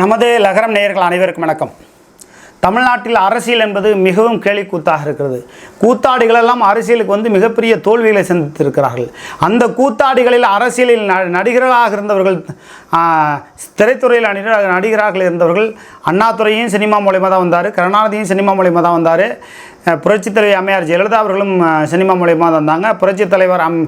நமது லகரம் நேயர்கள் அனைவருக்கும் வணக்கம். தமிழ்நாட்டில் அரசியல் என்பது மிகவும் கேலி கூத்தாக இருக்கிறது கூத்தாடிகளெல்லாம் அரசியலுக்கு வந்து மிகப்பெரிய தோல்விகளை சந்தித்திருக்கிறார்கள். அந்த கூத்தாடிகளில் அரசியலில் ந நடிகர்களாக இருந்தவர்கள் திரைத்துறையில் நடிகராக நடிகராக இருந்தவர்கள் அண்ணாதுறையும் சினிமா மூலயமா தான் வந்தார் கருணாநிதியும் சினிமா மூலயமா தான் வந்தார். புரட்சித்தலைவர் அம்மையார் ஜெயலலிதா அவர்களும் சினிமா மூலயமா தான் வந்தாங்க. புரட்சித் தலைவர் அம்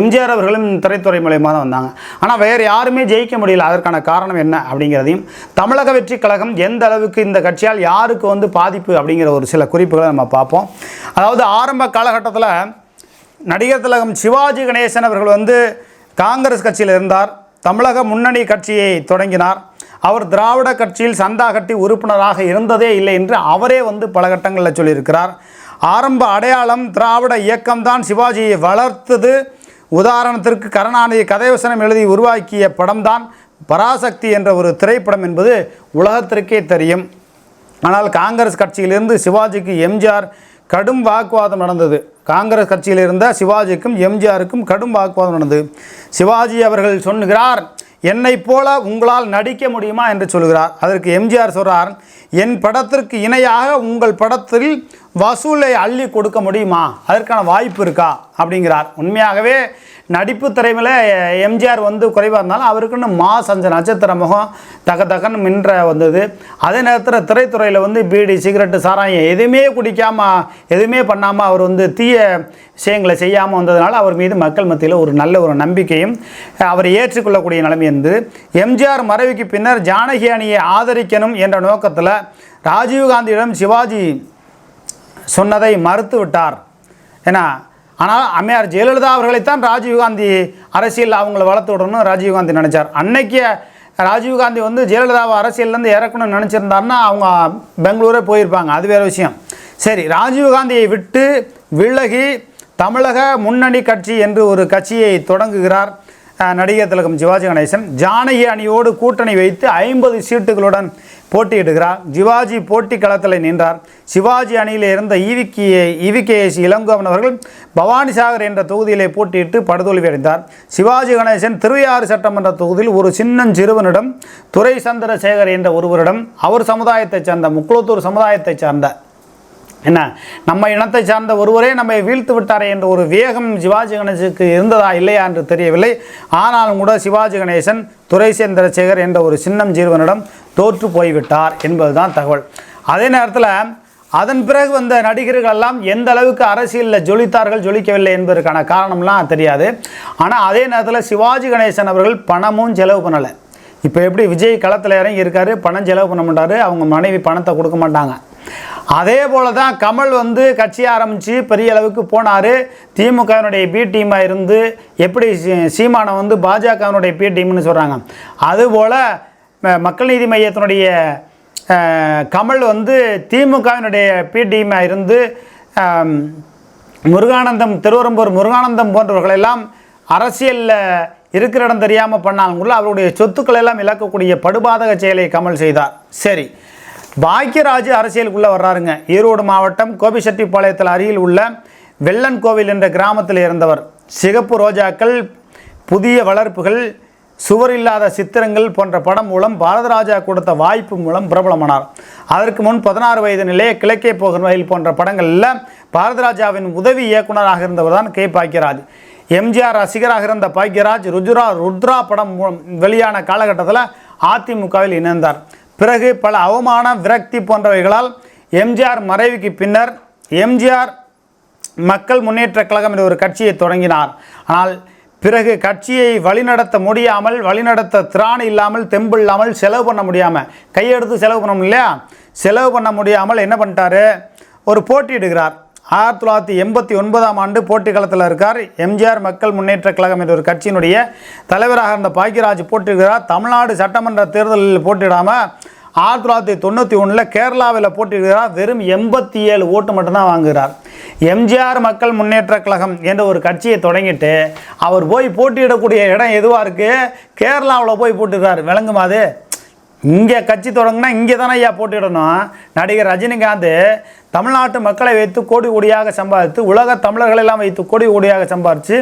எம்ஜிஆர் அவர்களும் திரைத்துறை மூலயமா தான் வந்தாங்க. ஆனால் வேறு யாருமே ஜெயிக்க முடியல. அதற்கான காரணம் என்ன அப்படிங்கிறதையும் தமிழக வெற்றி கழகம் எந்த அளவுக்கு இந்த கட்சியால் யாருக்கு வந்து பாதிப்பு அப்படிங்கிற ஒரு சில குறிப்புகளை நம்ம பார்ப்போம். அதாவது ஆரம்ப காலகட்டத்தில் நடிகர் திலகம் சிவாஜி கணேசன் அவர்கள் வந்து காங்கிரஸ் கட்சியில் இருந்தார். தமிழக முன்னணி கட்சியை தொடங்கினார். அவர் திராவிட கட்சியில் சந்தா கட்டி உறுப்பினராக இருந்ததே இல்லை என்று அவரே வந்து பல கட்டங்களில் சொல்லியிருக்கிறார். ஆரம்ப அடையாளம் திராவிட இயக்கம்தான் சிவாஜியை வளர்த்தது. உதாரணத்திற்கு கருணாநிதி கதைவசனம் எழுதி உருவாக்கிய படம்தான் பராசக்தி என்ற ஒரு திரைப்படம் என்பது உலகத்திற்கே தெரியும். ஆனால் காங்கிரஸ் கட்சியிலிருந்து சிவாஜிக்கு எம்ஜிஆர் கடும் வாக்குவாதம் நடந்தது. காங்கிரஸ் கட்சியில் இருந்த சிவாஜிக்கும் எம்ஜிஆருக்கும் கடும் வாக்குவாதம் நடந்தது. சிவாஜி அவர்கள் சொன்னுகிறார் என்னைப் போல உங்களால் நடிக்க முடியுமா? என்று சொல்கிறார் அதற்கு எம்ஜிஆர் சொல்கிறார் என் படத்திற்கு இணையாக உங்கள் படத்தில் வசூலை அள்ளி கொடுக்க முடியுமா? அதற்கான வாய்ப்பு இருக்கா? அப்படிங்கிறார். உண்மையாகவே நடிப்பு திறமையில் எம்ஜிஆர் வந்து குறைவாக இருந்தாலும் அவருக்குன்னு மாஸ் சஞ்ச நட்சத்திர முகம் தக தகன்னு மின்ற வந்தது. அதே நேரத்தில் திரைத்துறையில் வந்து பீடி சிகரெட்டு சாராயம் எதுவுமே குடிக்காமல் எதுவுமே பண்ணாமல் அவர் வந்து தீய விஷயங்களை செய்யாமல் வந்ததுனால அவர் மீது மக்கள் மத்தியில் ஒரு நல்ல ஒரு நம்பிக்கையும் அவரை ஏற்றுக்கொள்ளக்கூடிய நிலைமை இருந்தது. எம்ஜிஆர் மறைவுக்கு பின்னர் ஜானகி அணியை ஆதரிக்கணும் என்ற நோக்கத்தில் ராஜீவ்காந்தியிடம் சிவாஜி சொன்னதை மறுத்து விட்டார் ஏன்னா ஆனால் அம்மையார் ஜெயலலிதா அவர்களைத்தான் ராஜீவ்காந்தி அரசியல் அவங்கள வளர்த்து விடணும்னு ராஜீவ்காந்தி நினச்சார். அன்னைக்கு ராஜீவ்காந்தி வந்து ஜெயலலிதாவை அரசியல்லேருந்து இறக்கணும்னு நினச்சிருந்தாருன்னா அவங்க பெங்களூரே போயிருப்பாங்க. அது வேறு விஷயம். சரி ராஜீவ்காந்தியை விட்டு விலகி தமிழக முன்னணி கட்சி என்று ஒரு கட்சியை தொடங்குகிறார் நடிகர் திலகம் சிவாஜி கணேசன். ஜானகி அணியோடு கூட்டணி வைத்து ஐம்பது சீட்டுகளுடன் போட்டியிடுகிறார். சிவாஜி போட்டி களத்தில் நின்றார். சிவாஜி அணியில் இருந்த ஈவிகே ஈவிகேஎஸ் இளங்கோவன் அவர்கள் பவானிசாகர் என்ற தொகுதியிலே போட்டியிட்டு படுதோல்வி அடைந்தார் சிவாஜி கணேசன் திருவையாறு சட்டமன்ற தொகுதியில் ஒரு சின்னஞ்சிறுவனிடம் துரை சந்திரசேகர் என்ற ஒருவரிடம் அவர் சமுதாயத்தைச் சார்ந்த முக்குளத்தூர் சமுதாயத்தைச் சார்ந்த என்ன நம்ம இனத்தை சார்ந்த ஒருவரே நம்மை வீழ்த்து விட்டாரே என்ற ஒரு வேகம் சிவாஜி கணேசுக்கு இருந்ததா இல்லையா என்று தெரியவில்லை. ஆனாலும் கூட சிவாஜி கணேசன் துரைசேந்திரசேகர் என்ற ஒரு சின்னம் ஜீவனிடம் தோற்று போய்விட்டார் என்பதுதான் தகவல். அதே நேரத்தில் அதன் பிறகு வந்த நடிகர்கள் எல்லாம் எந்த அளவுக்கு அரசியலில் ஜொலித்தார்கள் ஜொலிக்கவில்லை என்பதற்கான காரணம்லாம் தெரியாது. ஆனால் அதே நேரத்தில் சிவாஜி கணேசன் அவர்கள் பணமும் செலவு பண்ணலை. இப்போ எப்படி விஜய் களத்தில் இறங்கி இருக்காரு பணம் செலவு பண்ண மாட்டார் அவங்க மனைவி பணத்தை கொடுக்க மாட்டாங்க. அதே போல தான் கமல் வந்து கட்சி ஆரம்பித்து பெரிய அளவுக்கு போனார். திமுகவினுடைய பி டீமாக இருந்து எப்படி சீ- சீமானை வந்து பாஜகவினுடைய பி டீம்னு சொல்கிறாங்க அதுபோல் மக்கள் நீதி மையத்தினுடைய கமல் வந்து திமுகவினுடைய பிடிஎம்மாக இருந்து முருகானந்தம் திருவரம்பூர் முருகானந்தம் போன்றவர்களெல்லாம் அரசியலில் இருக்கிற இடம் தெரியாமல் பண்ணாலும் கூட அவருடைய சொத்துக்களை எல்லாம் இழக்கக்கூடிய படுபாதக செயலை கமல் செய்தார். சரி. பாக்கியராஜ் அரசியலுக்குள்ளே வர்றாருங்க. ஈரோடு மாவட்டம் கோபிச்செட்டிப்பாளையத்தில் அருகில் உள்ள வெள்ளன் கோவில் என்ற கிராமத்தில் இருந்தவர். சிகப்பு ரோஜாக்கள் புதிய வளர்ப்புகள் சுவர் இல்லாத சித்திரங்கள் போன்ற படம் மூலம் பாரதராஜா கொடுத்த வாய்ப்பு மூலம் பிரபலமானார். அதற்கு முன் பதினாறு வயது நிலைய கிழக்கே போகும் வகையில் போன்ற படங்களில் பாரதராஜாவின் உதவி இயக்குனராக இருந்தவர் தான் கே. பாக்கியராஜ் எம்ஜிஆர் ரசிகராக இருந்த பாக்கியராஜ் ருஜுரா ருத்ரா படம் வெளியான காலகட்டத்தில் அதிமுகவில் இணைந்தார். பிறகு பல அவமான விரக்தி போன்றவைகளால் எம்ஜிஆர் மறைவுக்கு பின்னர் எம்ஜிஆர் மக்கள் முன்னேற்ற கழகம் என்ற ஒரு கட்சியை தொடங்கினார். ஆனால் பிறகு கட்சியை வழிநடத்த முடியாமல் வழிநடத்த திராணி இல்லாமல் தெம்பு இல்லாமல் செலவு பண்ண முடியாமல் கையெடுத்து செலவு பண்ணணும் இல்லையா? செலவு பண்ண முடியாமல் என்ன பண்ணிட்டாரு? ஒரு போட்டியிடுகிறார் ஆயிரத்தி தொள்ளாயிரத்தி எண்பத்தி ஒன்பதாம் ஆண்டு போட்டி களத்தில் இருக்கார். எம்ஜிஆர் மக்கள் முன்னேற்ற கழகம் என்ற ஒரு கட்சியினுடைய தலைவராக இருந்த பாக்கியராஜ் போட்டியிடுகிறார். தமிழ்நாடு சட்டமன்ற தேர்தலில் போட்டியிடாமல் ஆயிரத்தி தொள்ளாயிரத்தி தொண்ணூற்றி ஒன்றில் கேரளாவில் போட்டியிடுகிறார். வெறும் எண்பத்தி ஏழு ஓட்டு மட்டும்தான் வாங்குகிறார். எம்ஜிஆர் மக்கள் முன்னேற்ற கழகம் என்ற ஒரு கட்சியை தொடங்கிட்டு அவர் போய் போட்டியிடக்கூடிய இடம் எதுவாக இருக்குது கேரளாவில் போய் போட்டுக்கிறார் விளங்குமா அது? இங்கே கட்சி தொடங்கினா இங்கே தானே ஐயா போட்டிடணும். நடிகர் ரஜினிகாந்த் தமிழ்நாட்டு மக்களை வைத்து கோடி கோடியாக சம்பாதித்து உலக தமிழர்கள் எல்லாம் வைத்து கோடி கோடியாக சம்பாதிச்சு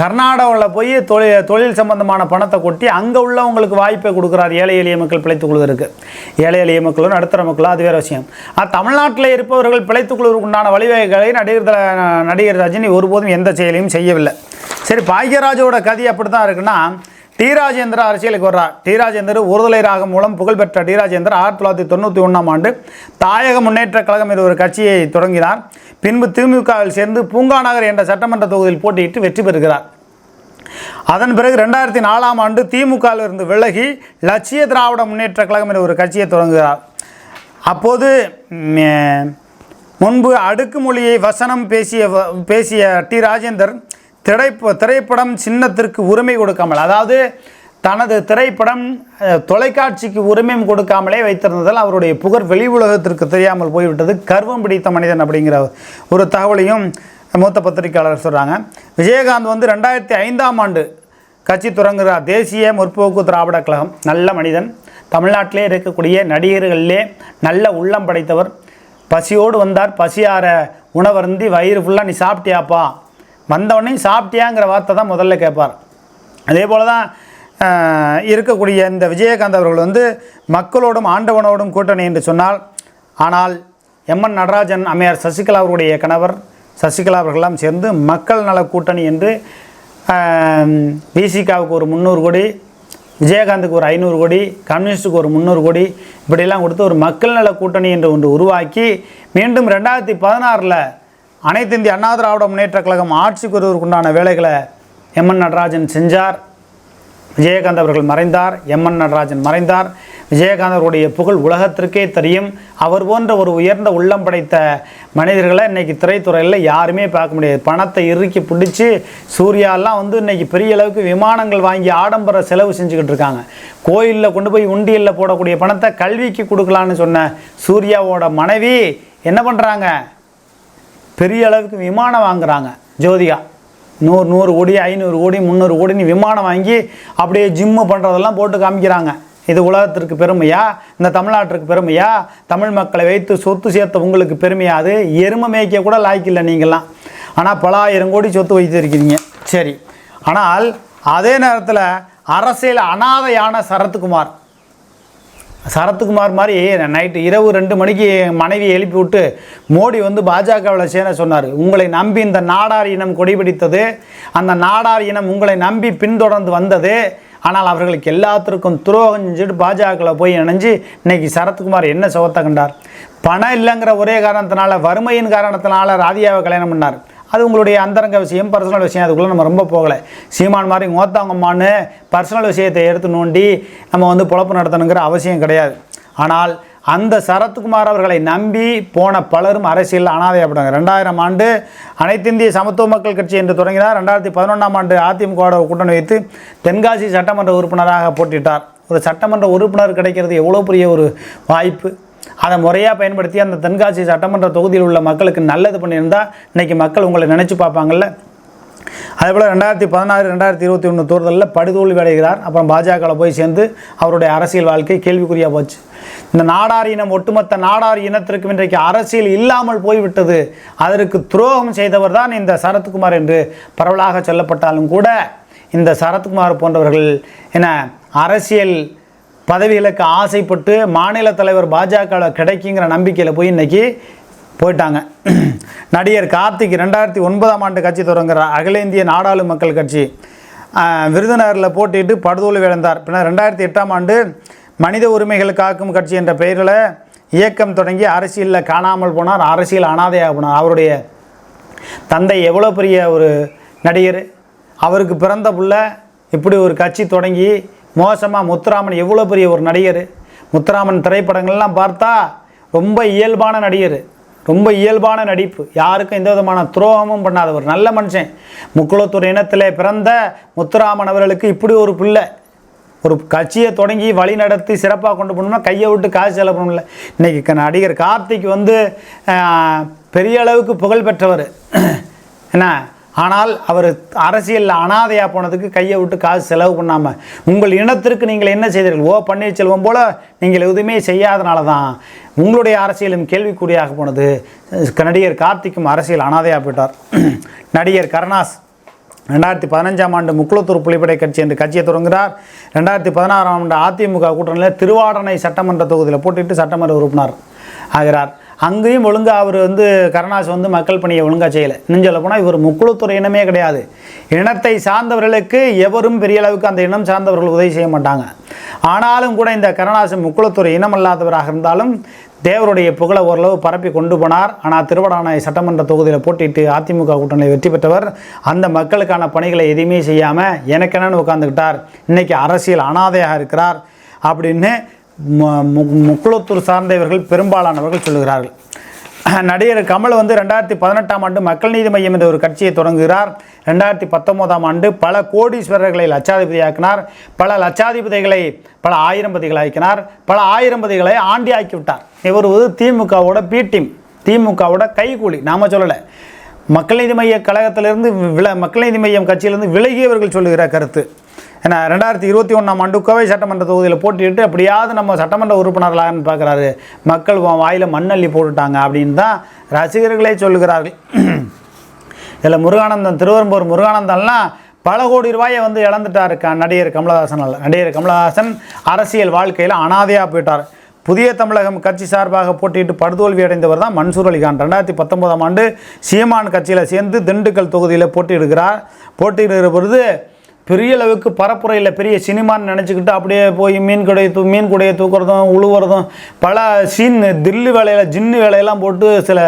கர்நாடகாவில் போய் தொழில் தொழில் சம்பந்தமான பணத்தை கொட்டி அங்கே உள்ளவங்களுக்கு வாய்ப்பை கொடுக்குறார் ஏழை எளிய மக்கள் பிழைத்துக் கொள்வதற்கு. ஏழை எளிய மக்களும் நடுத்தர மக்களும் அது வேறு விஷயம். ஆனால் தமிழ்நாட்டில் இருப்பவர்கள் பிழைத்துக் கொள்வதற்கு உண்டான வழிவகைகளை நடிகர் நடிகர் ரஜினி ஒருபோதும் எந்த செயலையும் செய்யவில்லை. சரி பாக்யராஜோட கதை அப்படி தான் இருக்குன்னா டி ராஜேந்திர அரசியலுக்கு வர்றார் டி ராஜேந்தர் ஒருதலை ராகம் மூலம் புகழ்பெற்ற டி ராஜேந்தர் ஆயிரத்தி தொள்ளாயிரத்தி தொண்ணூற்றி ஒன்றாம் ஆண்டு தாயக முன்னேற்ற கழகம் என்ற ஒரு கட்சியை தொடங்கினார். பின்பு திமுகவில் சேர்ந்து பூங்காநகர் என்ற சட்டமன்ற தொகுதியில் போட்டியிட்டு வெற்றி பெறுகிறார். அதன் பிறகு ரெண்டாயிரத்தி நாலாம் ஆண்டு திமுகவில் இருந்து விலகி லட்சிய திராவிட முன்னேற்ற கழகம் என்ற ஒரு கட்சியை தொடங்குகிறார். அப்போது முன்பு அடுக்குமொழியை வசனம் பேசிய பேசிய டி ராஜேந்தர் திரைப்ப திரைப்படம் சின்னத்திற்கு உரிமை கொடுக்காமல் அதாவது தனது திரைப்படம் தொலைக்காட்சிக்கு உரிமையும் கொடுக்காமலே வைத்திருந்ததால் அவருடைய புகழ் வெளி உலகத்திற்கு தெரியாமல் போய்விட்டது. கர்வம் பிடித்த மனிதன் அப்படிங்கிற ஒரு தகவலையும் மூத்த பத்திரிகையாளர் சொல்கிறாங்க விஜயகாந்த் வந்து ரெண்டாயிரத்தி ஐந்தாம் ஆண்டு கட்சி தொடங்குகிறார். தேசிய முற்போக்கு திராவிட கழகம். நல்ல மனிதன். தமிழ்நாட்டிலே இருக்கக்கூடிய நடிகர்களிலே நல்ல உள்ளம் படைத்தவர். பசியோடு வந்தார். பசியார உணவருந்தி வயிறு ஃபுல்லாக நீ சாப்பிட்டியாப்பா? வந்தவொடனே சாப்பிட்டியாங்கிற வார்த்தை தான் முதல்ல கேட்பார். அதே போல் தான் இருக்கக்கூடிய இந்த விஜயகாந்த் அவர்கள் வந்து மக்களோடும் ஆண்டவனோடும் கூட்டணி என்று சொன்னால் ஆனால் எம்என் நடராஜன் அம்மையார் சசிகலா அவருடைய கணவர் சசிகலா அவர்களெல்லாம் சேர்ந்து மக்கள் நல கூட்டணி என்று பிசிகாவுக்கு ஒரு முந்நூறு கோடி விஜயகாந்துக்கு ஒரு ஐநூறு கோடி கம்யூனிஸ்ட்டுக்கு ஒரு முந்நூறு கோடி இப்படியெல்லாம் கொடுத்து ஒரு மக்கள் நல கூட்டணி என்று ஒன்று உருவாக்கி மீண்டும் ரெண்டாயிரத்தி பதினாறில் அனைத்து இந்திய அண்ணா திராவிட முன்னேற்ற கழகம் ஆட்சிக்கு வருவதற்குண்டான வேலைகளை எம்என் நடராஜன் செஞ்சார். விஜயகாந்த் அவர்கள் மறைந்தார். எம்என் நடராஜன் மறைந்தார். விஜயகாந்த் அவருடைய புகழ் உலகத்திற்கே தெரியும். அவர் போன்ற ஒரு உயர்ந்த உள்ளம் படைத்த மனிதர்களை இன்னைக்கு திரைத்துறையில் யாருமே பார்க்க முடியாது. பணத்தை இறுக்கி பிடிச்சி சூர்யாலாம் வந்து இன்னைக்கு பெரிய அளவுக்கு விமானங்கள் வாங்கி ஆடம்பர செலவு செஞ்சுக்கிட்டு இருக்காங்க. கோயிலில் கொண்டு போய் உண்டியலில் போடக்கூடிய பணத்தை கல்விக்கு கொடுக்கலான்னு சொன்ன சூர்யாவோட மனைவி என்ன பண்ணுறாங்க பெரிய அளவுக்கு விமானம் வாங்குறாங்க. ஜோதிகா நூறு நூறு கோடி ஐநூறு கோடி முந்நூறு கோடின்னு விமானம் வாங்கி அப்படியே ஜிம்மு பண்ணுறதெல்லாம் போட்டு காமிக்கிறாங்க. இது உலகத்திற்கு பெருமையா? இந்த தமிழ்நாட்டிற்கு பெருமையா? தமிழ் மக்களை வைத்து சொத்து சேர்த்த உங்களுக்கு பெருமையா? அது எருமை மேய்க்க கூட லாய்க்கில்லை நீங்கள்லாம். ஆனால் பல ஆயிரம் கோடி சொத்து வைத்திருக்கிறீங்க. சரி. ஆனால் அதே நேரத்தில் அரசியல் அனாதையான சரத்குமார். சரத்குமார் மாதிரி நைட்டு இரவு ரெண்டு மணிக்கு மனைவி எழுப்பி விட்டு மோடி வந்து பாஜகவில் சேர சொன்னார். உங்களை நம்பி இந்த நாடார் இனம் கொடிபிடித்தது அந்த நாடார் இனம் உங்களை நம்பி பின்தொடர்ந்து வந்தது. ஆனால் அவர்களுக்கு எல்லாத்திற்கும் துரோகம் செஞ்சுட்டு பாஜகவில் போய் இணைஞ்சு இன்றைக்கி சரத்குமார் என்ன சுகத்தை கண்டார்? பணம் இல்லைங்கிற ஒரே காரணத்தினால வறுமையின் காரணத்தினால ராதியாவை கல்யாணம் பண்ணார். அது உங்களுடைய அந்தரங்க விஷயம் பர்சனல் விஷயம். அதுக்குள்ளே நம்ம ரொம்ப போகலை. சீமான் மாதிரி ஓத்தாங்கம்மான்னு பர்சனல் விஷயத்தை எடுத்து நோண்டி நம்ம வந்து பொழப்பு நடத்தணுங்கிற அவசியம் கிடையாது. ஆனால் அந்த சரத்குமார் அவர்களை நம்பி போன பலரும் அரசியலில் அனாதையப்பட்டாங்க ரெண்டாயிரம் ஆண்டு அனைத்து இந்திய சமத்துவ மக்கள் கட்சி என்று தொடங்கினார். ரெண்டாயிரத்தி பதினொன்றாம் ஆண்டு அதிமுகவோட கூட்டணி வைத்து தென்காசி சட்டமன்ற உறுப்பினராக போட்டியிட்டார். ஒரு சட்டமன்ற உறுப்பினர் கிடைக்கிறது எவ்வளோ பெரிய ஒரு வாய்ப்பு? அதை முறையாக பயன்படுத்தி அந்த தென்காசி சட்டமன்ற தொகுதியில் உள்ள மக்களுக்கு நல்லது பண்ணியிருந்தா இன்றைக்கி மக்கள் உங்களை நினச்சி பார்ப்பாங்கல்ல? அதே போல் ரெண்டாயிரத்தி பதினாறு ரெண்டாயிரத்தி இருபத்தி ஒன்று தேர்தலில் படுதோல்வி அடைகிறார். அப்புறம் பாஜகவில் போய் சேர்ந்து அவருடைய அரசியல் வாழ்க்கை கேள்விக்குறியாக போச்சு. இந்த நாடார் இனம் ஒட்டுமொத்த நாடார் இனத்திற்கும் இன்றைக்கு அரசியல் இல்லாமல் போய்விட்டது. அதற்கு துரோகம் செய்தவர் தான் இந்த சரத்குமார் என்று பரவலாக சொல்லப்பட்டாலும் கூட இந்த சரத்குமார் போன்றவர்கள் என அரசியல் பதவிகளுக்கு ஆசைப்பட்டு மாநில தலைவர் பாஜகவில் கிடைக்குங்கிற நம்பிக்கையில் போய் இன்னைக்கு போயிட்டாங்க. நடிகர் கார்த்திக் ரெண்டாயிரத்தி ஒன்பதாம் ஆண்டு கட்சி தொடங்குகிறார் அகில இந்திய நாடாளு மக்கள் கட்சி விருதுநகரில் போட்டிட்டு படுதோல்வி இழந்தார். பின்னர் ரெண்டாயிரத்தி எட்டாம் ஆண்டு மனித உரிமைகள் காக்கும் கட்சி என்ற பெயரில் இயக்கம் தொடங்கி அரசியலில் காணாமல் போனார். அரசியல் அனாதையாக போனார். அவருடைய தந்தை எவ்வளோ பெரிய ஒரு நடிகர். அவருக்கு பிறந்த புள்ள இப்படி ஒரு கட்சி தொடங்கி மோசமாக முத்துராமன் எவ்வளோ பெரிய ஒரு நடிகர்? முத்துராமன் திரைப்படங்கள்லாம் பார்த்தா ரொம்ப இயல்பான நடிகர். ரொம்ப இயல்பான நடிப்பு. யாருக்கும் எந்த விதமான துரோகமும் பண்ணாத ஒரு நல்ல மனுஷன். முக்குளத்தூர் இனத்தில் பிறந்த முத்துராமன் அவர்களுக்கு இப்படி ஒரு பிள்ளை. ஒரு கட்சியை தொடங்கி வழி நடத்தி சிறப்பாக கொண்டு போகணும்னா கையை விட்டு காசு செலவு பண்ணல. இன்றைக்கி நடிகர் கார்த்திக் வந்து பெரிய அளவுக்கு புகழ் பெற்றவர். என்ன? ஆனால் அவர் அரசியலில் அனாதையாக போனதுக்கு கையை விட்டு காசு செலவு பண்ணாமல் உங்கள் இனத்திற்கு நீங்கள் என்ன செய்தீர்கள்? ஓ பன்னீர்செல்வம் போல் நீங்கள் எதுவுமே செய்யாதனால தான் உங்களுடைய அரசியலும் கேள்விக்குறியாக போனது. நடிகர் கார்த்திக்கும் அரசியல் அனாதையாக போயிட்டார். நடிகர் கருணாஸ் ரெண்டாயிரத்தி பதினஞ்சாம் ஆண்டு முக்குளத்தூர் புலிப்படை கட்சி என்று கட்சியை தொடங்குகிறார் ரெண்டாயிரத்தி பதினாறாம் ஆண்டு அதிமுக கூட்டணியில் திருவாடனை சட்டமன்ற தொகுதியில் போட்டிட்டு சட்டமன்ற உறுப்பினர் ஆகிறார். அங்கேயும் ஒழுங்காக அவர் வந்து கருணாஸ் வந்து மக்கள் பணியை ஒழுங்காக செய்யலை. இன்னும் சொல்ல போனால் இவர் முக்குழுத்துறை இனமே கிடையாது. இனத்தை சார்ந்தவர்களுக்கு எவரும் பெரிய அளவுக்கு அந்த இனம் சார்ந்தவர்கள் உதவி செய்ய மாட்டாங்க. ஆனாலும் கூட இந்த கருணாசன் முக்குளத்துறை இனமல்லாதவராக இருந்தாலும் தேவருடைய புகழை ஓரளவு பரப்பி கொண்டு போனார். ஆனால் திருவடானை சட்டமன்ற தொகுதியில் போட்டிட்டு அதிமுக கூட்டணியில் வெற்றி பெற்றவர் அந்த மக்களுக்கான பணிகளை எதுவுமே செய்யாமல் எனக்கென்னு உட்காந்துக்கிட்டார் இன்றைக்கி அரசியல் அனாதையாக இருக்கிறார். அப்படின்னு முக்குளத்தூர் சார்ந்தவர்கள் பெரும்பாலானவர்கள் சொல்லுகிறார்கள். நடிகர் கமல் வந்து ரெண்டாயிரத்தி பதினெட்டாம் ஆண்டு மக்கள் நீதி மையம் என்ற ஒரு கட்சியை தொடங்குகிறார். ரெண்டாயிரத்தி பத்தொம்போதாம் ஆண்டு பல கோடீஸ்வரர்களை லட்சாதிபதியாக்கினார். பல லட்சாதிபதிகளை பல ஆயிரம்பதிகளாக்கினார் பல ஆயிரம்பதிகளை ஆண்டி ஆக்கிவிட்டார். இவர் வந்து திமுகவோட பி டீம் திமுகவோட கைகூலி. நாம் சொல்லலை. மக்கள் நீதி மைய கழகத்திலிருந்து வில மக்கள் நீதி மையம் கட்சியிலிருந்து விலகியவர்கள் சொல்லுகிற கருத்து. ஏன்னா ரெண்டாயிரத்தி இருபத்தி ஒன்றாம் ஆண்டு கோவை சட்டமன்ற தொகுதியில் போட்டிட்டு எப்படியாவது நம்ம சட்டமன்ற உறுப்பினர்களாகன்னு பார்க்குறாரு. மக்கள் வாயில் மண்ணள்ளி போட்டுட்டாங்க அப்படின்னு தான் ரசிகர்களே சொல்லுகிறார்கள். இதில் முருகானந்தன் திருவரம்பூர் முருகானந்தன்லாம் பல கோடி ரூபாயை வந்து இழந்துட்டார் க- நடிகர் கமலஹாசனால் நடிகர் கமலஹாசன் அரசியல் வாழ்க்கையில் அனாதையாக போயிட்டார். புதிய தமிழகம் கட்சி சார்பாக போட்டியிட்டு படுதோல்வி அடைந்தவர் தான் மன்சூர் அலிகான். ரெண்டாயிரத்தி பத்தொன்பதாம் ஆண்டு சீமான் கட்சியில் சேர்ந்து திண்டுக்கல் தொகுதியில் போட்டியிடுகிறார். போட்டியிடுகிற பொழுது பெரிய அளவுக்கு பரப்புரையில் பெரிய சினிமான்னு நினச்சிக்கிட்டு அப்படியே போய் மீன் குடையை தூ மீன் குடையை தூக்குறதும் உழுவுறதும் பல சீன் தில்லு வேலையில் ஜின்னு வேலையெல்லாம் போட்டு சில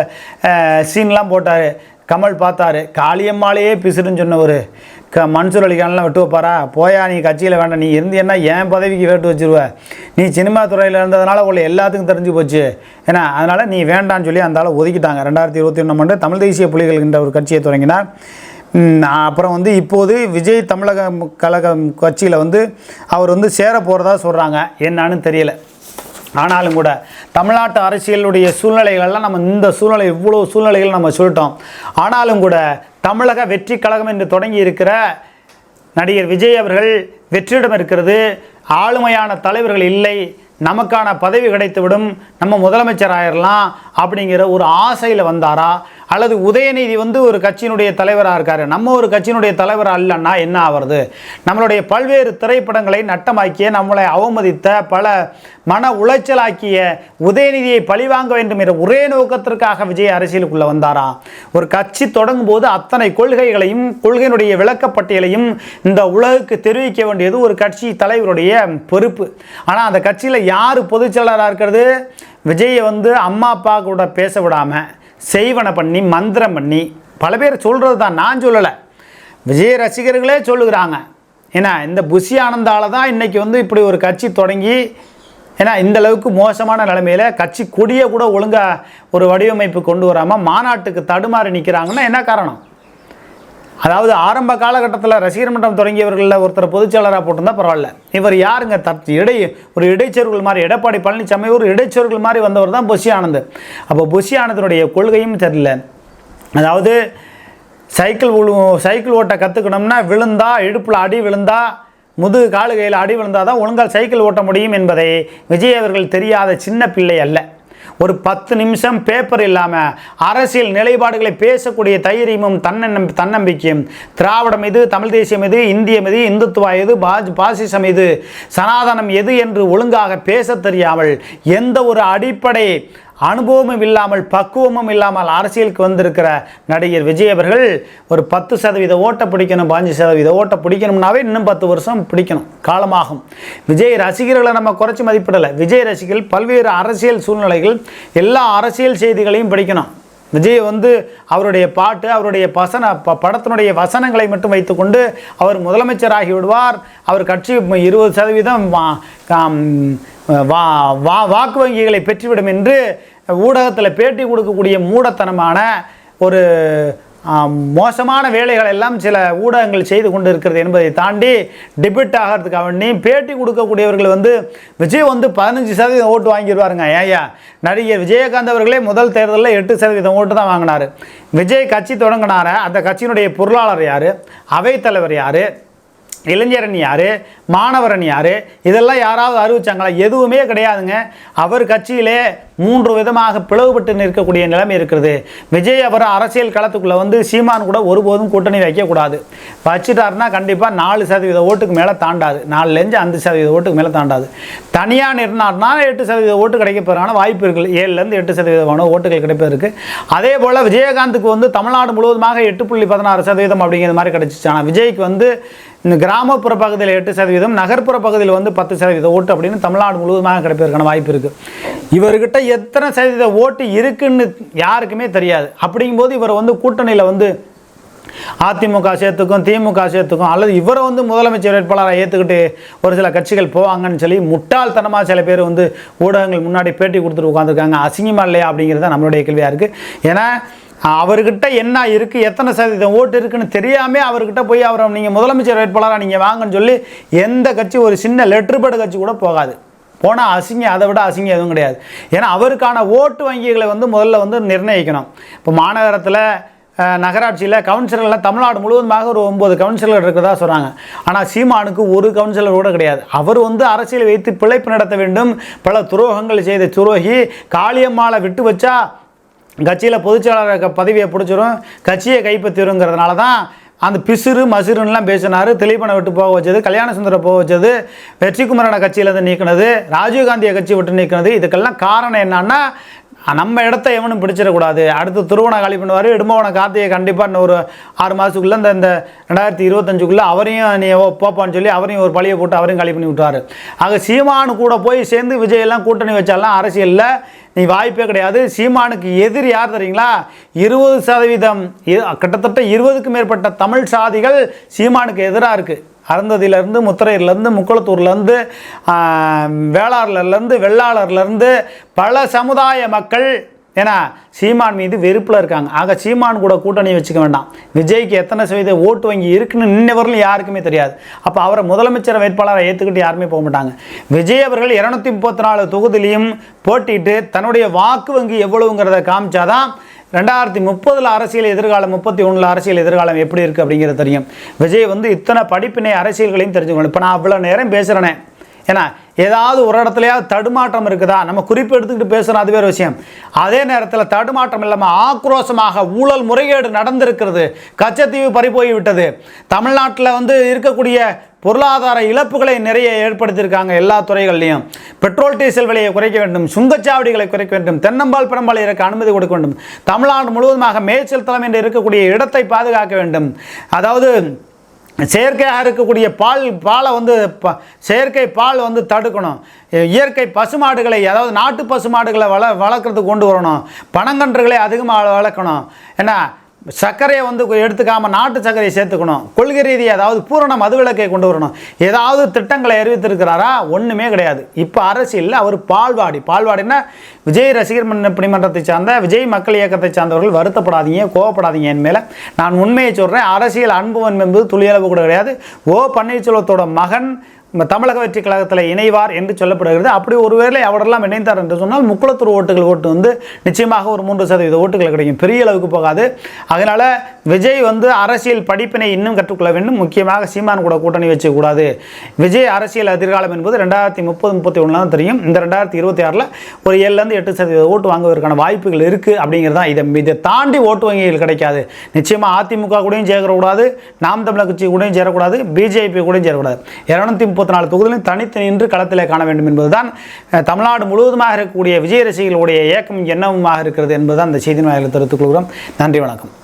சீன்லாம் போட்டார். கமல் பார்த்தாரு. காளியம்மாலேயே பிசுறுன்னு சொன்னவர். க மன்சூர் அலிகான்லாம் விட்டு வைப்பாரா? போயா நீ கட்சியில் வேண்டாம். நீ இருந்தீன்னா என் பதவிக்கு வேட்டு வச்சிருவ? நீ சினிமா துறையில் இருந்ததுனால உங்களை எல்லாத்துக்கும் தெரிஞ்சு போச்சு. ஏன்னா அதனால் நீ வேண்டான்னு சொல்லி அந்த ஆளை ஒதுக்கிட்டாங்க. ரெண்டாயிரத்தி இருபத்தி ஒன்றாம் ஆண்டு தமிழ் தேசிய புலிகள் என்ற ஒரு கட்சியை தொடங்கினார். அப்புறம் வந்து இப்போது விஜய் தமிழக கழகம் கட்சியில் வந்து அவர் வந்து சேர போகிறதா சொல்கிறாங்க என்னன்னு தெரியல. ஆனாலும் கூட தமிழ்நாட்டு அரசியலுடைய சூழ்நிலைகள்லாம் நம்ம இந்த சூழ்நிலை இவ்வளோ சூழ்நிலைகள் நம்ம சொல்லிட்டோம். ஆனாலும் கூட தமிழக வெற்றி கழகம் என்று தொடங்கி இருக்கிற நடிகர் விஜய் அவர்கள் வெற்றிடம் இருக்கிறது. ஆளுமையான தலைவர்கள் இல்லை. நமக்கான பதவி கிடைத்துவிடும். நம்ம முதலமைச்சர் ஆயிடலாம் அப்படிங்கிற ஒரு ஆசையில் வந்தாரா? அல்லது உதயநிதி வந்து ஒரு கட்சியினுடைய தலைவராக இருக்கார். நம்ம ஒரு கட்சியினுடைய தலைவராக இல்லைன்னா என்ன ஆவறது? நம்மளுடைய பல்வேறு திரைப்படங்களை நட்டமாக்கிய நம்மளை அவமதித்த பல மன உளைச்சலாக்கிய உதயநிதியை பழிவாங்க வேண்டும் என்ற ஒரே நோக்கத்திற்காக விஜய் அரசியலுக்குள்ளே வந்தாரா? ஒரு கட்சி தொடங்கும் போது அத்தனை கொள்கைகளையும் கொள்கையினுடைய விளக்கப்பட்டியலையும் இந்த உலகுக்கு தெரிவிக்க வேண்டியது ஒரு கட்சி தலைவருடைய பொறுப்பு. ஆனால் அந்த கட்சியில் யார் பொதுச்செயலாளராக இருக்கிறது? விஜயை வந்து அம்மா அப்பா கூட பேச விடாமல் செய்வனை பண்ணி மந்திரம் பண்ணி பல பேர் சொல்கிறது தான் நான் சொல்லலை. விஜய் ரசிகர்களே சொல்லுகிறாங்க. ஏன்னா இந்த புஷி ஆனந்தால் தான் இன்றைக்கி வந்து இப்படி ஒரு கட்சி தொடங்கி ஏன்னா இந்த அளவுக்கு மோசமான நிலைமையில் கட்சி கொடியை கூட ஒழுங்காக ஒரு வடிவமைப்பு கொண்டு வராமல் மாநாட்டுக்கு தடுமாறி நிற்கிறாங்கன்னா என்ன காரணம்? அதாவது ஆரம்ப காலகட்டத்தில் ரசிகர் மன்றம் தொடங்கியவர்களில் ஒருத்தர் பொதுச்செயலராக போட்டிருந்தா பரவாயில்ல. இவர் யாருங்க? தத் இடை ஒரு இடைச்சொருகள் மாதிரி எடப்பாடி பழனிசாமி ஒரு இடைச்சொருகள் மாதிரி வந்தவர் தான் புஷி ஆனந்த். அப்போ புஷி ஆனந்தனுடைய கொள்கையும் தெரியல. அதாவது சைக்கிள் சைக்கிள் ஓட்ட கற்றுக்கணும்னா விழுந்தா இடுப்பில் அடி விழுந்தா முதுகு காலுகையில் அடி விழுந்தால் தான் ஒழுங்காக சைக்கிள் ஓட்ட முடியும் என்பதை விஜய் அவர்கள் தெரியாத சின்ன பிள்ளை அல்ல. ஒரு பத்து நிமிஷம் பேப்பர் இல்லாமல் அரசியல் நிலைப்பாடுகளை பேசக்கூடிய தைரியமும் தன்னநம் தன்னம்பிக்கையும். திராவிடம் எது தமிழ் தேசியம் எது இந்தியம் எது இந்துத்துவா எது பாஜ் பாசிசம் எது சனாதனம் எது என்று ஒழுங்காக பேசத் தெரியாமல் எந்த ஒரு அடிப்படை அனுபவமும் இல்லாமல் பக்குவமும் இல்லாமல் அரசியலுக்கு வந்திருக்கிற நடிகர் விஜய் அவர்கள் ஒரு பத்து சதவீத ஓட்டை பிடிக்கணும் பாஞ்சு சதவீத ஓட்டை பிடிக்கணும்னாவே இன்னும் பத்து வருஷம் பிடிக்கணும் காலமாகும். விஜய் ரசிகர்களை நம்ம குறைச்சி மதிப்பிடலை. விஜய் ரசிகர்கள் பல்வேறு அரசியல் சூழ்நிலைகள் எல்லா அரசியல் செய்திகளையும் படிக்கணும். விஜய் வந்து அவருடைய பாட்டு அவருடைய பசன ப படத்தினுடைய வசனங்களை மட்டும் வைத்துக்கொண்டு அவர் முதலமைச்சராகி விடுவார். அவர் கட்சி இருபது சதவீதம் வா- வா வாக்கு வங்கிகளை பெற்றுவிடும் என்று ஊடகத்தில் பேட்டி கொடுக்கக்கூடிய மூடத்தனமான ஒரு மோசமான வேலைகள் எல்லாம் சில ஊடகங்கள் செய்து கொண்டு இருக்கிறது என்பதை தாண்டி டெபிட் ஆகிறதுக்காக வேண்டி பேட்டி கொடுக்கக்கூடியவர்கள் வந்து விஜய் வந்து பதினஞ்சு சதவீதம் ஓட்டு வாங்கிடுவாருங்க ஏயா நடிகர் விஜயகாந்த் அவர்களே முதல் தேர்தலில் எட்டு சதவீதம் ஓட்டு தான் வாங்கினார். விஜய் கட்சி தொடங்கினார? அந்த கட்சியினுடைய பொருளாளர் யார்? அவைத்தலைவர் யார்? இளைஞரணி யார்? மாணவரணி யார்? இதெல்லாம் யாராவது அறிவிச்சாங்களா? எதுவுமே கிடையாதுங்க. அவர் கட்சியிலே மூன்று விதமாக பிளவுபட்டு நிற்கக்கூடிய நிலைமை இருக்கிறது. விஜய் அவர் அரசியல் களத்துக்குள்ளே வந்து சீமான் கூட ஒருபோதும் கூட்டணி வைக்கக்கூடாது. வச்சுட்டாருன்னா கண்டிப்பாக நாலு சதவீத ஓட்டுக்கு மேலே தாண்டாது. நாலுலேருந்து அஞ்சு சதவீத ஓட்டுக்கு மேலே தாண்டாது. தனியாக நிறுத்தினார்னா எட்டு சதவீத ஓட்டு கிடைக்கப்போறான வாய்ப்பு இருக்குது. ஏழுலேருந்து எட்டு சதவீதமான ஓட்டுகள் கிடைப்பதற்கு. அதே போல் விஜயகாந்துக்கு வந்து தமிழ்நாடு முழுவதுமாக எட்டு புள்ளி பதினாறு சதவீதம் அப்படிங்கிற மாதிரி கிடைச்சிச்சு. ஆனால் விஜய்க்கு வந்து இந்த கிராமப்புற பகுதியில் எட்டு சதவீதம் நகர்ப்புற பகுதியில் வந்து பத்து சதவீத ஓட்டு அப்படின்னு தமிழ்நாடு முழுவதுமாக கிடைப்பதற்கான வாய்ப்பு இருக்குது இவர்கிட்ட எத்தனை சதவீத ஓட்டு இருக்குன்னு யாருக்குமே தெரியாது. அப்படிங்கும்போது இவரை வந்து கூட்டணியில் வந்து அதிமுக சேர்த்துக்கும் திமுக சேர்த்துக்கும் அல்லது இவரை வந்து முதலமைச்சர் வேட்பாளராக ஏற்றுக்கிட்டு ஒரு சில கட்சிகள் போவாங்கன்னு சொல்லி முட்டாள்தனமாக சில பேர் வந்து ஊடகங்கள் முன்னாடி பேட்டி கொடுத்துட்டு உட்காந்துருக்காங்க அசிங்கமா இல்லையா அப்படிங்கிறது தான் நம்மளுடைய கேள்வியாக இருக்குது ஏன்னா அவர்கிட்ட என்ன இருக்குது எத்தனை சதவீதம் ஓட்டு இருக்குன்னு தெரியாமல் அவர்கிட்ட போய் அவரை நீங்கள் முதலமைச்சர் வேட்பாளராக நீங்கள் வாங்கன்னு சொல்லி எந்த கட்சி ஒரு சின்ன லெட்ரு பேடு கட்சி கூட போகாது. போனால் அசிங்கம் அதை விட அசிங்கம் எதுவும் கிடையாது. ஏன்னா அவருக்கான ஓட்டு வங்கிகளை வந்து முதல்ல வந்து நிர்ணயிக்கணும். இப்போ மாநகரத்தில் நகராட்சியில் கவுன்சிலரில் தமிழ்நாடு முழுவதுமாக ஒரு ஒம்பது கவுன்சிலர் இருக்கிறதா சொல்கிறாங்க ஆனால் சீமானுக்கு ஒரு கவுன்சிலர் கூட கிடையாது. அவர் வந்து அரசியல் வைத்து பிழைப்பு நடத்த வேண்டும். பல துரோகங்கள் செய்த துரோகி காளியம்மாளை விட்டு வச்சா கட்சியில் பொதுச்செயலாளர் பதவியை பிடிச்சிரும். கட்சியை கைப்பற்றிருங்கிறதுனால தான் அந்த பிசுறு மசுருன்னெலாம் பேசினார். திலீபனை விட்டு போக வச்சது கல்யாண சுந்தரம் போக வச்சது வெற்றிக்குமரனை கட்சியிலேருந்து நீக்கினது ராஜீவ்காந்தியை கட்சி விட்டு நீக்கினது. இதுக்கெல்லாம் காரணம் என்னன்னா நம்ம இடத்த எவனும் பிடிச்சிடக்கூடாது. அடுத்து திருவண்ண காலி பண்ணுவார். இடும்பவன கார்த்தியை கண்டிப்பாக இன்னும் ஒரு ஆறு மாதத்துக்குள்ளே இந்த இந்த ரெண்டாயிரத்தி இருபத்தஞ்சுக்குள்ளே அவரையும் நீ போப்பான்னு சொல்லி அவரையும் ஒரு பழியை போட்டு அவரையும் காலி பண்ணி விட்டுவார். ஆக சீமானு கூட போய் சேர்ந்து விஜய் எல்லாம் கூட்டணி வச்சாலாம் அரசியலில் நீ வாய்ப்பே கிடையாது. சீமானுக்கு எதிரி யார் தெரியுங்களா? இருபது சதவீதம் கிட்டத்தட்ட இருபதுக்கும் மேற்பட்ட தமிழ் சாதிகள் சீமானுக்கு எதிராக இருக்குது அருந்ததியிலேருந்து முத்திரையிலேருந்து முக்குளத்தூர்லேருந்து வேளாறுலேருந்து வெள்ளாளர்லேருந்து பல சமுதாய மக்கள் ஏன்னா சீமான் மீது வெறுப்பில் இருக்காங்க. ஆக சீமான் கூட கூட்டணி வச்சுக்க வேண்டாம். விஜய்க்கு எத்தனை சதவீத ஓட்டு வங்கி இருக்குன்னு வரலும் யாருக்குமே தெரியாது. அப்போ அவரை முதலமைச்சர் வேட்பாளரை ஏற்றுக்கிட்டு யாருமே போக மாட்டாங்க. விஜய் அவர்கள் இரநூத்தி முப்பத்தி நாலு தொகுதியிலையும் போட்டிட்டு தன்னுடைய வாக்கு வங்கி எவ்வளவுங்கிறத காமிச்சாதான் ரெண்டாயிரத்தி முப்பதில் அரசியல் எதிர்காலம் முப்பத்தி ஒன்றில் அரசியல் எதிர்காலம் எப்படி இருக்குது அப்படிங்கிறது தெரியும். விஜய் வந்து இத்தனை படிப்பினை அரசியல்களையும் தெரிஞ்சுக்கணும். இப்போ நான் அவ்வளோ நேரம் பேசுகிறேனே ஏன்னா ஏதாவது ஒரு இடத்துலையாவது தடுமாற்றம் இருக்குதா? நம்ம குறிப்பு எடுத்துக்கிட்டு பேசுகிறோம் அது வேறு விஷயம். அதே நேரத்தில் தடுமாற்றம் இல்லாமல் ஆக்ரோஷமாக ஊழல் முறைகேடு நடந்திருக்கிறது. கச்சத்தீவு பறிபோய் விட்டது. தமிழ்நாட்டில் வந்து இருக்கக்கூடிய பொருளாதார இழப்புகளை நிறைய ஏற்படுத்தியிருக்காங்க எல்லா துறைகள்லையும். பெட்ரோல் டீசல் விலையை குறைக்க வேண்டும் சுங்கச்சாவடிகளை குறைக்க வேண்டும் தென்னம்பால் பெரும்பால் இறக்க அனுமதி கொடுக்க வேண்டும். தமிழ்நாடு முழுவதுமாக மேய்ச்சல் தளம் என்று இருக்கக்கூடிய இடத்தை பாதுகாக்க வேண்டும். அதாவது செயற்கையாக இருக்கக்கூடிய பால் பாலை வந்து ப செயற்கை பால் வந்து தடுக்கணும். இயற்கை பசுமாடுகளை அதாவது நாட்டு பசுமாடுகளை வள வளர்க்குறதுக்கு கொண்டு வரணும். பனங்கன்றுகளை அதிகமாக வளர்க்கணும். ஏன்னா சர்க்கரையை வந்து எடுத்துக்காமல் நாட்டு சர்க்கரையை சேர்த்துக்கணும். கொள்கை ரீதியாக அதாவது பூரண மதுவிலக்கை கொண்டு வரணும். ஏதாவது திட்டங்களை அறிவித்திருக்கிறாரா? ஒன்றுமே கிடையாது. இப்போ அரசியலில் அவர் பால்வாடி. பால்வாடின்னா விஜய் ரசிகர் மன்ற பணிமன்றத்தை சார்ந்த விஜய் மக்கள் இயக்கத்தை சார்ந்தவர்கள் வருத்தப்படாதீங்க கோவப்படாதீங்க என் மேலே. நான் உண்மையை சொல்கிறேன் அரசியல் அனுபவம் என்பது துளியளவு கூட கிடையாது. ஓ பன்னீர்செல்வத்தோட மகன் தமிழக வெற்றி கழகத்தில் இணைவார் என்று சொல்லப்படுகிறது. அப்படி ஒருவேளை அவரெல்லாம் இணைந்தார் என்று சொன்னால் முக்குளத்தூர் ஓட்டுகள் ஓட்டு வந்து நிச்சயமாக ஒரு மூன்று சதவீத ஓட்டுகள் கிடைக்கும். பெரிய அளவுக்கு போகாது. அதனால் விஜய் வந்து அரசியல் படிப்பினை இன்னும் கற்றுக்கொள்ள வேண்டும். முக்கியமாக சீமான் கூட கூட்டணி வச்சக்கூடாது விஜய் அரசியல் எதிர்காலம் என்பது ரெண்டாயிரத்தி முப்பது முப்பத்தி ஒன்றில் தான் தெரியும். இந்த ரெண்டாயிரத்தி இருபத்தி ஆறில் ஒரு ஏழுலேருந்து எட்டு சதவீத ஓட்டு வாங்குவதற்கான வாய்ப்புகள் இருக்குது அப்படிங்கிறது தான் இதை இதை தாண்டி ஓட்டு வங்கிகள் கிடைக்காது. நிச்சயமாக அதிமுக கூடயும் சேர்க்கக்கூடாது நாம் தமிழர் கட்சி கூடயும் சேரக்கூடாது. பிஜேபி கூடயும் சேரக்கூடாது. இரநூத்தி முப்பத்தி நாலு தொகுதியிலும் தனித்து நின்று களத்திலே காண வேண்டும் என்பதுதான் தமிழ்நாடு முழுவதுமாக இருக்கக்கூடிய விஜய் ரசிகர்களுடைய இயக்கம் என்னவுமாக இருக்கிறது என்பதுதான் இந்த செய்தி வாயில் தெரிவித்துக் கொள்கிறோம். நன்றி வணக்கம்.